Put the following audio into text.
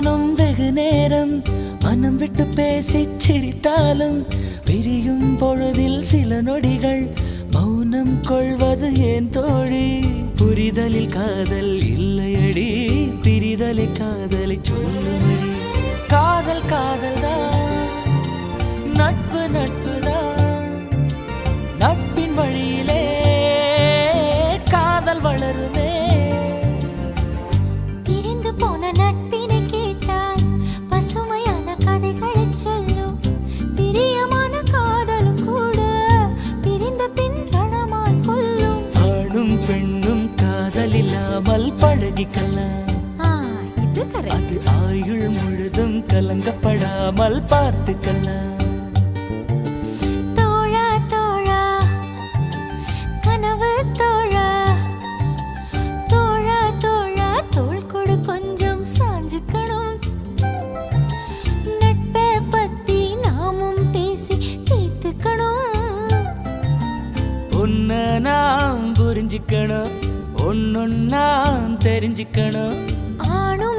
நானும் வெகு நேரம் மனம் விட்டு பேசி சிரித்தாலும் பிரியும் பொழுதில் சில நொடிகள் மௌனம் கொள்வது ஏன் தோழி? புரிதலில் காதல் இல்லையடி பிரிதலை காதல் correct. அது ஆயுள் முழுதும் கலங்கப்படாமல் பார்த்துக்கலாம் தோழா தோழா கனவு தோழா. தோழா தோழா தோள் கொடு கொஞ்சம் சாஞ்சுக்கணும். நட்பை பத்தி நாமும் பேசி தீர்த்துக்கணும் உன்னை நாம் புரிஞ்சுக்கணும். ஒன்னொன்னா தெரிஞ்சுக்கணும். ஆணும்